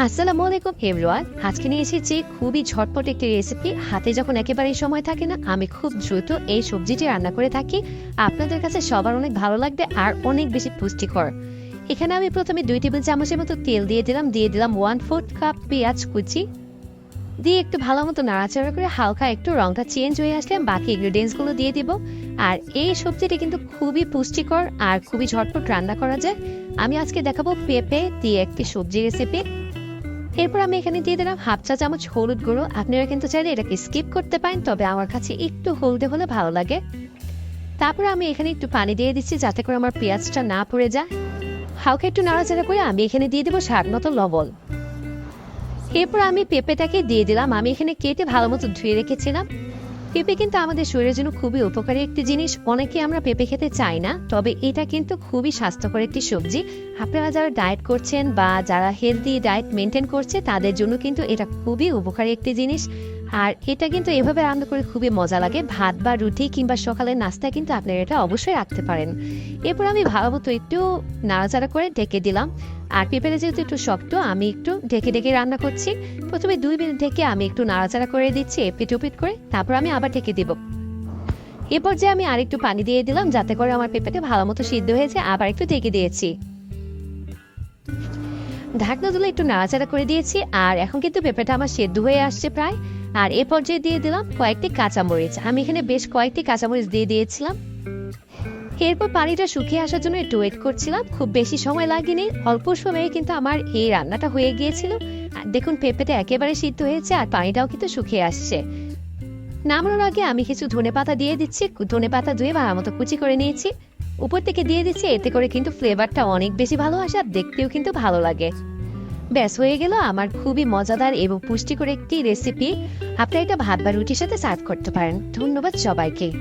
আসসালামু আলাইকুম এভরিওয়ান আজকে নিয়ে এসেছি খুবই ঝটপট একটি রেসিপি হাতে যখন একেবারেই সময় থাকে না, আমি খুব দ্রুত এই সবজিটি রান্না করে থাকি। আপনাদের কাছে সবার অনেক ভালো লাগবে আর অনেক বেশি পুষ্টিকর। এখানে আমি প্রথমে দুই টেবিল চামচের মতো তেল দিয়ে দিলাম দিয়ে দিলাম ওয়ান ফোর্থ কাপ পেঁয়াজ কুচি। দিয়ে একটু ভালো মতো নাড়াচাড়া করে হালকা একটু রংটা চেঞ্জ হয়ে আসলে বাকি ইনগ্রিডিয়েন্টসগুলো দিয়ে দিব। আর এই সবজিটি কিন্তু খুবই পুষ্টিকর আর খুবই ঝটপট রান্না করা যায়। আমি আজকে দেখাবো পেঁপে দিয়ে একটি সবজি রেসিপি এরপর আমি এখানে দিয়ে দিলাম হাফ চা চামচ হলুদ গুঁড়ো। আপনারা কিন্তু চাইলে এটাকে স্কিপ করতে পারেন, তবে আমার কাছে একটু হলদে হলে ভালো লাগে। তারপর আমি এখানে একটু পানি দিয়ে দিচ্ছি যাতে করে আমার পেঁয়াজটা না পড়ে যায়। হাউকে একটু নাড়াচাড়া করে আমি এখানে দিয়ে দেবো স্বাদ মতো লবল এরপর আমি পেঁপেটাকে দিয়ে দিলাম। আমি এখানে কেটে ভালো মতো ধুয়ে রেখেছিলাম। পেঁপে কিন্তু আমাদের শরীরের জন্য খুবই উপকারী একটি জিনিস। অনেকে আমরা পেঁপে খেতে চাই না, তবে এটা কিন্তু খুবই স্বাস্থ্যকর একটি সবজি। আপনারা যারা ডায়েট করছেন বা যারা হেলদি ডায়েট মেনটেন করছে, তাদের জন্য কিন্তু এটা খুবই উপকারী একটি জিনিস। আর এটা কিন্তু এভাবে রান্না করে খুবই মজা লাগে। ভাত বা রুটি কিংবা সকালের নাস্তা কিন্তু আপনারা এটা অবশ্যই রাখতে পারেন। এরপর আমি ভালো মতো একটু নাড়াচাড়া করে ঢেকে দিলাম। আর পেঁপেটা যেহেতু একটু শক্ত, আমি একটু ঢেকে ঢেকে রান্না করছি। প্রথমে দুই মিনিট ঢেকে আমি একটু নাড়াচাড়া করে দিচ্ছি, এপিট ওপিট করে। তারপর আমি আবার ঢেকে দিব। এরপর যে আমি আরেকটু পানি দিয়ে দিলাম, যাতে করে আমার পেঁপেটা ভালো মতো সিদ্ধ হয়েছে আবার একটু ঢেকে দিয়েছি। ঢাকনা তুলে একটু নাড়াচাড়া করে দিয়েছি, আর এখন কিন্তু পেঁপেটা আমার সেদ্ধ হয়ে আসছে প্রায়। আর এ পর্যায়ে দিয়ে দিলাম কয়েকটি কাঁচামরিচ। আমি এখানে বেশ কয়েকটি কাঁচামরিচ দিয়ে দিয়েছিলাম। এরপর পানিটা শুকিয়ে আসার জন্য একটু ওয়েট করছিলাম। খুব বেশি সময় লাগেনি। অল্প সময়ে কিন্তু আমার এই রান্নাটা হয়ে গিয়েছিল। দেখুন, পেঁপেটা একেবারে সিদ্ধ হয়েছে আর পানিটাও কিন্তু শুকিয়ে আসছে। নামানোর আগে আমি কিছু ধনে পাতা দিয়ে দিচ্ছি। ধনে পাতা ধুয়ে ভালো মতো কুচি করে নিয়েছি। উপর থেকে দিয়ে দিচ্ছি, এতে করে কিন্তু ফ্লেভারটা অনেক বেশি ভালো আসে আর দেখতেও কিন্তু ভালো লাগে। ব্যাস হয়ে গেল। আমার খুবই মজাদার এবং পুষ্টিকর একটি রেসিপি আপনি এটা ভাত বা রুটির সাথে সার্ভ করতে পারেন। ধন্যবাদ সবাইকে।